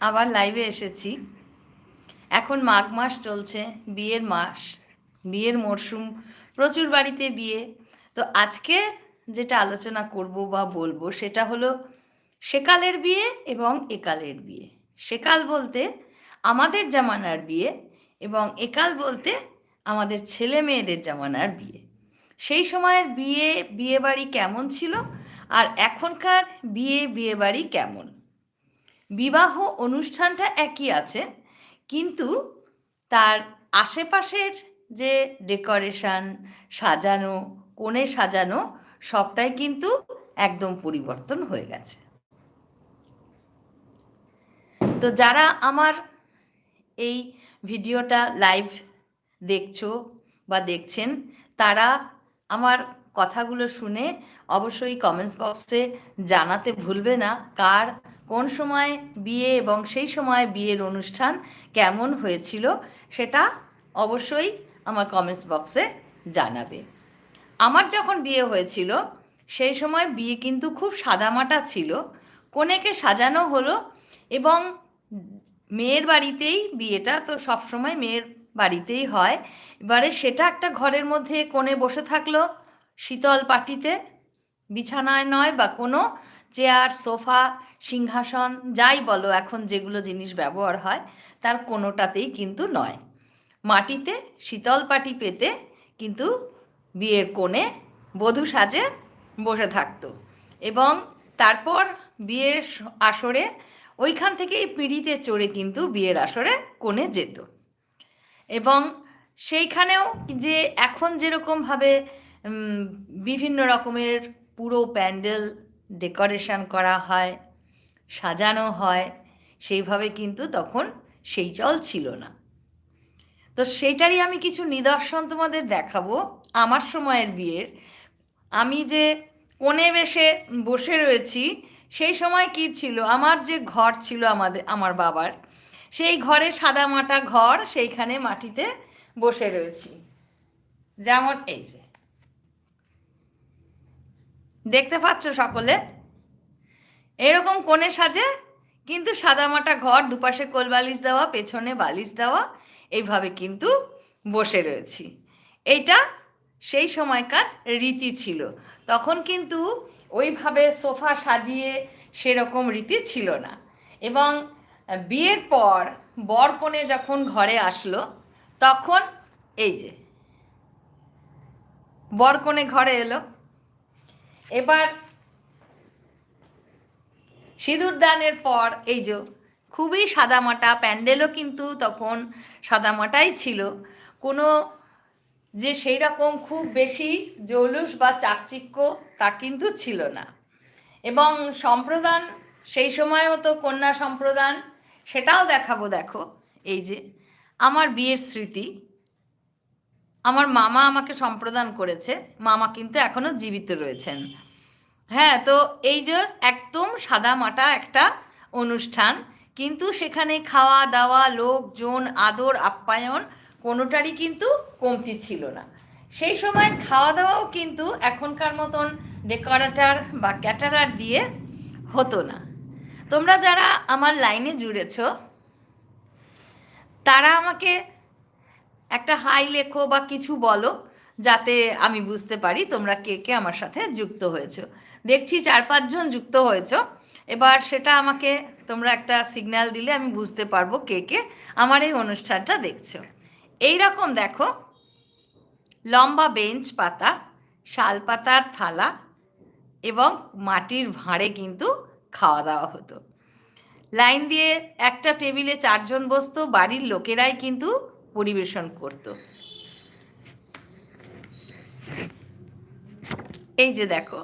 আবার লাইভে এসেছি। এখন মাঘ মাস চলছে, বিয়ের মাস, বিয়ের মরশুম প্রচুর বাড়িতে বিয়ে। তো আজকে যেটা আলোচনা করব বা বলব সেটা হলো সেকালের বিয়ে এবং একালের বিয়ে। সেকাল বলতে আমাদের জামানার বিয়ে এবং একাল বলতে আমাদের ছেলে মেয়েদের জামানার বিয়ে। সেই সময়ের বিয়ে বিয়ে বাড়ি কেমন ছিল আর এখনকার বিয়ে বিয়ে বাড়ি কেমন? বিবাহ অনুষ্ঠানটা একই আছে, কিন্তু তার আশেপাশের যে ডেকোরেশন, সাজানো, কোণে সাজানো, সবটাই কিন্তু একদম পরিবর্তন হয়ে গেছে। তো যারা আমার এই ভিডিওটা লাইভ দেখছ বা দেখছেন, তারা আমার কথাগুলো শুনে অবশ্যই কমেন্টস বক্সে জানাতে ভুলবে না, কার কোন সময় বিয়ে এবং সেই সময় বিয়ের অনুষ্ঠান কেমন হয়েছিল সেটা অবশ্যই আমার কমেন্টস বক্সে জানাবে। আমার যখন বিয়ে হয়েছিল, সেই সময় বিয়ে কিন্তু খুব সাদামাটা ছিল। কনেকে সাজানো হলো এবং মেয়ের বাড়িতেই বিয়েটা তো সবসময় মেয়ের বাড়িতেই হয়। এবারে সেটা একটা ঘরের মধ্যে কোণে বসে থাকল, শীতল পাটিতে, বিছানায় নয় বা কোনো চেয়ার, সোফা, সিংহাসন, যাই বলো এখন যেগুলো জিনিস ব্যবহার হয়, তার কোনোটাতেই কিন্তু নয়। মাটিতে শীতল পাটি পেতে কিন্তু বিয়ের কোণে বধূ সাজে বসে থাকতো এবং তারপর বিয়ের আসরে ওইখান থেকেই পিঁড়িতে চড়ে কিন্তু বিয়ের আসরে কোণে যেত। এবং সেইখানেও যে এখন যেরকমভাবে বিভিন্ন রকমের পুরো প্যান্ডেল ডেকোরেশন করা হয়, সাজানো হয়, সেইভাবে কিন্তু তখন সেই চল ছিল না। তো সেইটারই আমি কিছু নিদর্শন তোমাদের দেখাবো আমার সময়ের বিয়ের। আমি যে কোণে বেশে বসে রয়েছি, সেই সময় কি ছিল? আমার যে ঘর ছিল আমাদের, আমার বাবার, সেই ঘরে সাদা মাটা ঘর সেইখানে মাটিতে বসে রয়েছি। যেমন এই যে। দেখতে পাচ্ছ সকলে? এরকম কোণে সাজে কিন্তু সাদামাটা ঘর, দুপাশে কোল বালিশ দেওয়া, পেছনে বালিশ দেওয়া, এইভাবে কিন্তু বসে রয়েছি। এইটা সেই সময়কার রীতি ছিল। তখন কিন্তু ওইভাবে সোফা সাজিয়ে সেরকম রীতি ছিল না। এবং বিয়ের পর বর কনে যখন ঘরে আসলো, তখন এই যে বর কনে ঘরে এলো এবার সিঁদুর দানের পর এই যে খুবই সাদামাটা, প্যান্ডেলও কিন্তু তখন সাদামাটাই ছিল। কোনো যে সেই রকম খুব বেশি জৌলুস বা চাকচিক্য তা কিন্তু ছিল না। এবং সম্প্রদান, সেই সময়ও তো কন্যা সম্প্রদান, সেটাও দেখাবো দেখো। এই যে আমার বিয়ের স্মৃতি আমার মামা আমাকে সম্প্রদান করেছে। মামা কিন্তু এখনও জীবিত রয়েছেন। হ্যাঁ তো এই যে একদম সাদা মাটা একটা অনুষ্ঠান, কিন্তু সেখানে খাওয়া দাওয়া লোকজন, আদর, আপ্যায়ন কোনোটারই কিন্তু কমতি ছিল না। সেই সময়ের খাওয়া দাওয়াও কিন্তু এখনকার মতন ডেকোরেটার বা ক্যাটারার দিয়ে হতো না। তোমরা যারা আমার লাইনে জুড়েছ, তারা আমাকে একটা হাই লেখো বা কিছু বলো, যাতে আমি বুঝতে পারি তোমরা কে কে আমার সাথে যুক্ত হয়েছো। দেখছি চার পাঁচজন যুক্ত হয়েছো। এবার সেটা আমাকে তোমরা একটা সিগন্যাল দিলে আমি বুঝতে পারব কে কে আমার এই অনুষ্ঠানটা দেখছ। এই রকম দেখো, লম্বা বেঞ্চ পাতা, শাল পাতার থালা এবং মাটির ভাঁড়ে কিন্তু খাওয়া দাওয়া হতো। লাইন দিয়ে একটা টেবিলে চারজন বসতো, বাড়ির লোকেরাই কিন্তু পরিবেশন করত। এই যে দেখো।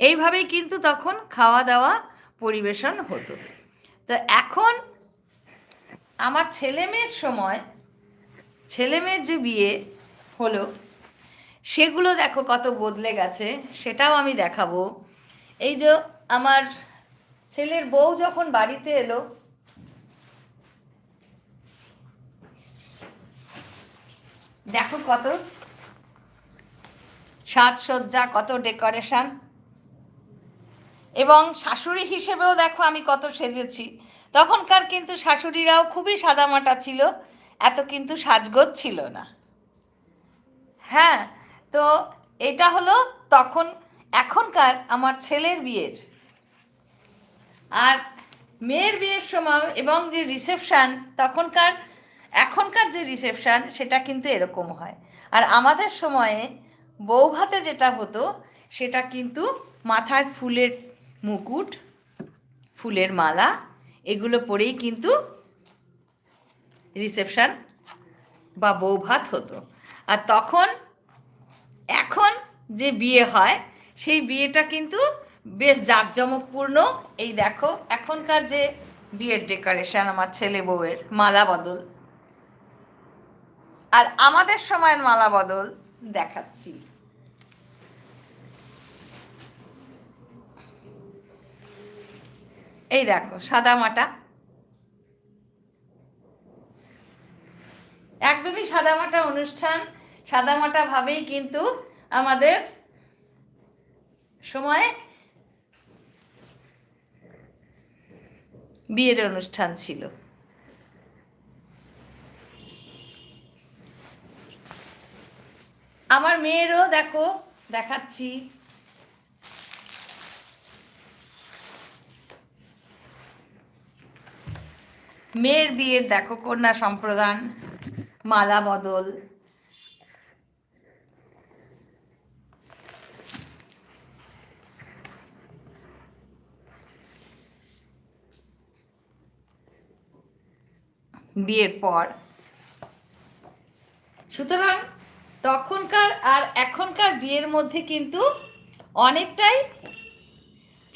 এইভাবেই কিন্তু তখন খাওয়া দাওয়া পরিবেশন হতো। তো এখন আমার ছেলে মেয়ের সময় ছেলে মেয়ের যে বিয়ে হলো, সেগুলো দেখো কত বদলে গেছে, সেটাও আমি দেখাবো। এই যে আমার ছেলের বউ যখন বাড়িতে এলো দেখো কত। সাজসজ্জা, কত ডেকোরেশন। এবং শাশুড়ি হিসেবেও দেখো আমি কত সেজেছি। তখনকার কিন্তু শাশুড়িরাও খুবই সাদামাটা ছিল, এত কিন্তু সাজগোজ ছিল না। হ্যাঁ তো এটা হলো তখন, এখনকার আমার ছেলের বিয়ের। আর মেয়ের বিয়ের সময় এবং যে রিসেপশান তখনকার এখনকার যে রিসেপশান সেটা কিন্তু এরকম হয়। আর আমাদের সময়ে বৌভাতে যেটা হতো, সেটা কিন্তু মাথায় ফুলের মুকুট, ফুলের মালা, এগুলো পরেই কিন্তু রিসেপশান বা বৌভাত হতো। আর তখন, এখন যে বিয়ে হয়, সেই বিয়েটা কিন্তু বেশ জাঁকজমকপূর্ণ। এই দেখো, এখনকার যে বিয়ের ডেকোরেশন আমার ছেলে বউয়ের মালা বদল। আর আমাদের সময়ের মালা বদল দেখাচ্ছি। এই দেখো, সাদা মাটা। একদমই সাদামাটা অনুষ্ঠান সাদামাটা ভাবেই কিন্তু আমাদের সময়ে বিয়ের অনুষ্ঠান ছিল। আমার মেয়েরও দেখো দেখাচ্ছি। মেয়ের বিয়ের দেখো কন্যা সম্প্রদান মালা বদল। বিয়ের পর। সুতরাং তখনকার আর এখনকার বিয়ের মধ্যে কিন্তু অনেকটাই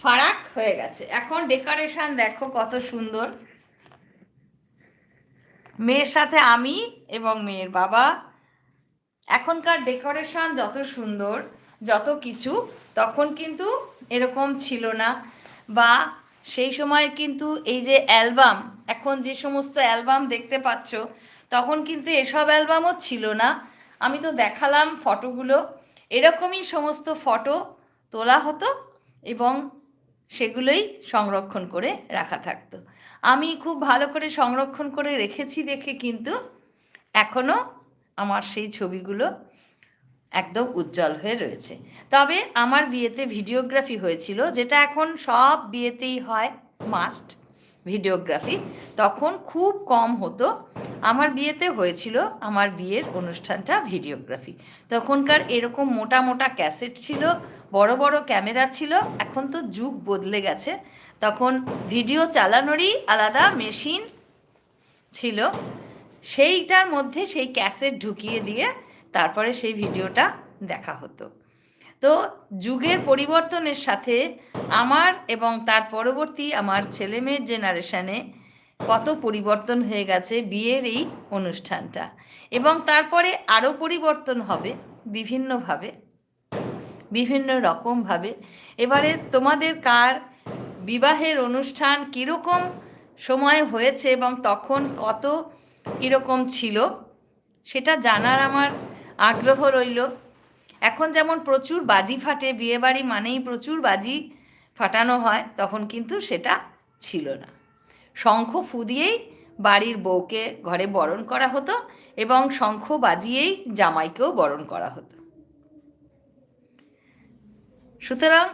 ফারাক হয়ে গেছে। এখন ডেকোরেশন দেখো কত সুন্দর। মেয়ের সাথে আমি এবং মেয়ের বাবা। এখনকার ডেকোরেশন যত সুন্দর, যত কিছু, তখন কিন্তু এরকম ছিল না। বা সেই সময় কিন্তু এই যে অ্যালবাম, এখন যে সমস্ত অ্যালবাম দেখতে পাচ্ছ, তখন কিন্তু এসব অ্যালবামও ছিল না। আমি তো দেখালাম ফটোগুলো। এরকমই সমস্ত ফটো তোলা হতো এবং সেগুলোই সংরক্ষণ করে রাখা থাকতো। আমি খুব ভালো করে সংরক্ষণ করে রেখেছি দেখে কিন্তু এখনও আমার সেই ছবিগুলো একদম উজ্জ্বল হয়ে রয়েছে। তবে আমার বিয়েতে ভিডিওগ্রাফি হয়েছিল, যেটা এখন সব বিয়েতেই হয়, মাস্ট। ভিডিওগ্রাফি, তখন খুব কম হতো। আমার বিয়েতে হয়েছিল আমার বিয়ের অনুষ্ঠানটা ভিডিওগ্রাফি। তখনকার এরকম মোটা মোটা ক্যাসেট ছিল, বড় বড় ক্যামেরা ছিল, এখন তো যুগ বদলে গেছে। তখন ভিডিও চালানোরই আলাদা মেশিন ছিল। সেইটার মধ্যে সেই ক্যাসেট ঢুকিয়ে দিয়ে তারপরে সেই ভিডিওটা দেখা হতো। তো যুগের পরিবর্তনের সাথে আমার এবং তার পরবর্তী আমার ছেলেমেয়ের জেনারেশনে কত পরিবর্তন হয়ে গেছে বিয়ের এই অনুষ্ঠানটা। এবং তারপরে আরও পরিবর্তন হবে বিভিন্নভাবে, বিভিন্ন রকমভাবে। এবারে তোমাদের কার বিবাহের অনুষ্ঠান কীরকম সময় হয়েছে এবং তখন কত কীরকম ছিল, সেটা জানার আমার আগ্রহ রইল। এখন যেমন প্রচুর বাজি ফাটে, বিয়েবাড়ি মানেই প্রচুর বাজি ফাটানো হয়, তখন কিন্তু সেটা ছিল না। শঙ্খ ফু দিয়েই বাড়ির বউকে ঘরে বরণ করা হতো এবং শঙ্খ বাজিয়েই জামাইকেও বরণ করা হতো। সুতরাং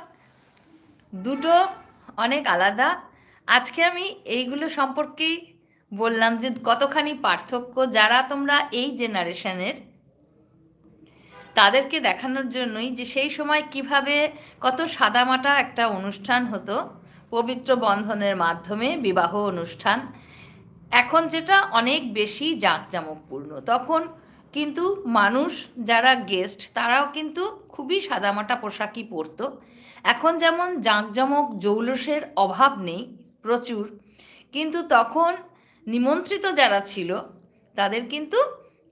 দুটো অনেক আলাদা। আজকে আমি এইগুলো সম্পর্কেই বললাম যে কতখানি পার্থক্য, যারা তোমরা এই জেনারেশনের তাদেরকে দেখানোর জন্যই যে সেই সময় কীভাবে কত সাদামাটা একটা অনুষ্ঠান হতো, পবিত্র বন্ধনের মাধ্যমে বিবাহ অনুষ্ঠান। এখন যেটা অনেক বেশি জাঁকজমকপূর্ণ। তখন কিন্তু মানুষ যারা গেস্ট তারাও কিন্তু খুবই সাদামাটা পোশাকই পরতো। এখন যেমন জাঁকজমক, জৌলসের অভাব নেই প্রচুর। কিন্তু তখন নিমন্ত্রিত যারা ছিল, তাদের কিন্তু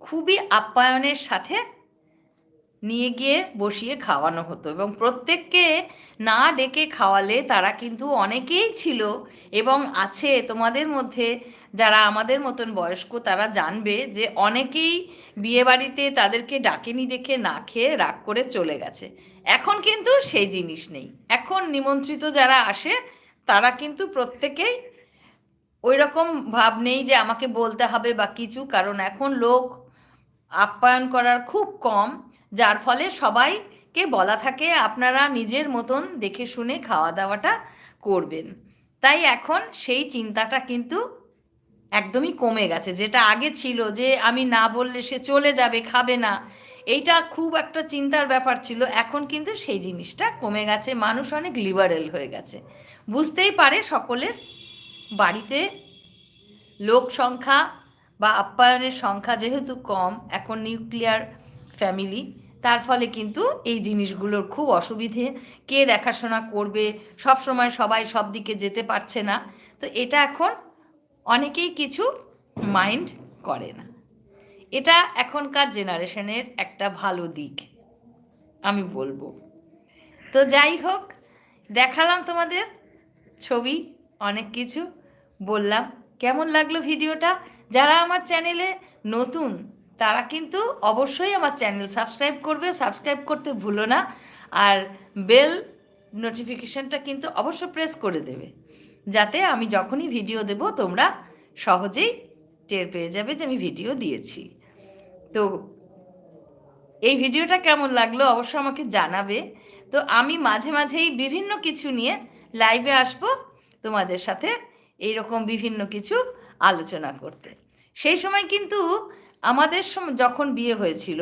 খুবই আপ্যায়নের সাথে নিয়ে গিয়ে বসিয়ে খাওয়ানো হতো এবং প্রত্যেককে না ডেকে খাওয়ালে তারা কিন্তু অনেকেই ছিল এবং আছে তোমাদের মধ্যে যারা আমাদের মতন বয়স্ক তারা জানবে যে অনেকেই বিয়েবাড়িতে তাদেরকে ডাকেনি দেখে না খেয়ে রাগ করে চলে গেছে। এখন কিন্তু সেই জিনিস নেই। এখন নিমন্ত্রিত যারা আসে তারা কিন্তু প্রত্যেকেই ওই রকম ভাব নেই যে আমাকে বলতে হবে বা কিছু, কারণ এখন লোক আপ্যায়ন করার খুব কম। যার ফলে সবাইকে বলা থাকে আপনারা নিজের মতন দেখে শুনে খাওয়া দাওয়াটা করবেন। তাই এখন সেই চিন্তাটা কিন্তু একদমই কমে গেছে। যেটা আগে ছিল যে আমি না বললে সে চলে যাবে, খাবে না, এইটা খুব একটা চিন্তার ব্যাপার ছিল। এখন কিন্তু সেই জিনিসটা কমে গেছে, মানুষ অনেক লিবারেল হয়ে গেছে। বুঝতেই পারে সকলের বাড়িতে লোক সংখ্যা বা আপ্যায়নের সংখ্যা যেহেতু কম, এখন নিউক্লিয়ার ফ্যামিলি তার ফলে কিন্তু এই জিনিসগুলোর খুব অসুবিধে। কে দেখাশোনা করবে? সব সময় সবাই সব দিকে যেতে পারছে না। তো এটা এখন অনেকেই কিছু মাইন্ড করে না। এটা এখনকার জেনারেশনের একটা ভালো দিক, আমি বলব। তো যাই হোক, দেখালাম তোমাদের ছবি, অনেক কিছু বললাম। কেমন লাগল ভিডিওটা? যারা আমার চ্যানেলে নতুন তারা কিন্তু অবশ্যই আমার চ্যানেল সাবস্ক্রাইব করবে। সাবস্ক্রাইব করতে ভুলো না। আর বেল নোটিফিকেশনটা কিন্তু অবশ্য প্রেস করে দেবে। যাতে আমি যখনই ভিডিও দেব, তোমরা সহজেই টের পেয়ে যাবে যে আমি ভিডিও দিয়েছি। তো এই ভিডিওটা কেমন লাগল অবশ্য আমাকে জানাবে। তো আমি মাঝে মাঝেই বিভিন্ন কিছু নিয়ে লাইভে আসব তোমাদের সাথে এইরকম বিভিন্ন কিছু আলোচনা করতে। সেই সময় কিন্তু আমাদের যখন বিয়ে হয়েছিল,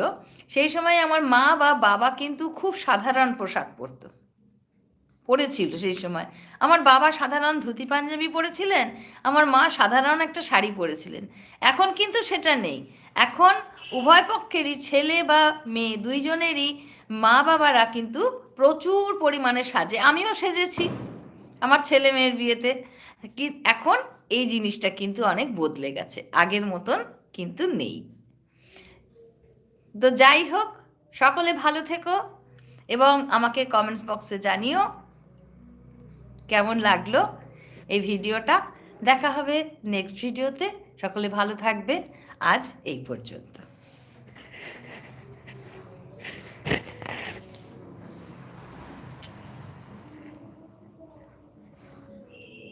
সেই সময় আমার মা বা বাবা কিন্তু খুব সাধারণ পোশাক পরতো। পরেছিল সেই সময়। আমার বাবা সাধারণ ধুতি পাঞ্জাবি পরেছিলেন, আমার মা সাধারণ একটা শাড়ি পরেছিলেন। এখন কিন্তু সেটা নেই। এখন উভয় পক্ষেরই ছেলে বা মেয়ে দুইজনেরই মা বাবারা কিন্তু প্রচুর পরিমাণে সাজে। আমিও সেজেছি আমার ছেলে মেয়ের বিয়েতে। এখন এই জিনিসটা কিন্তু অনেক বদলে গেছে। আগের মতন কিন্তু নেই। তো যাই হোক, সকলে ভালো থেকো এবং আমাকে কমেন্টস বক্সে জানিও কেমন লাগল এই ভিডিওটা। দেখা হবে নেক্সট ভিডিওতে সকলে ভালো থাকবে। আজ এই পর্যন্ত।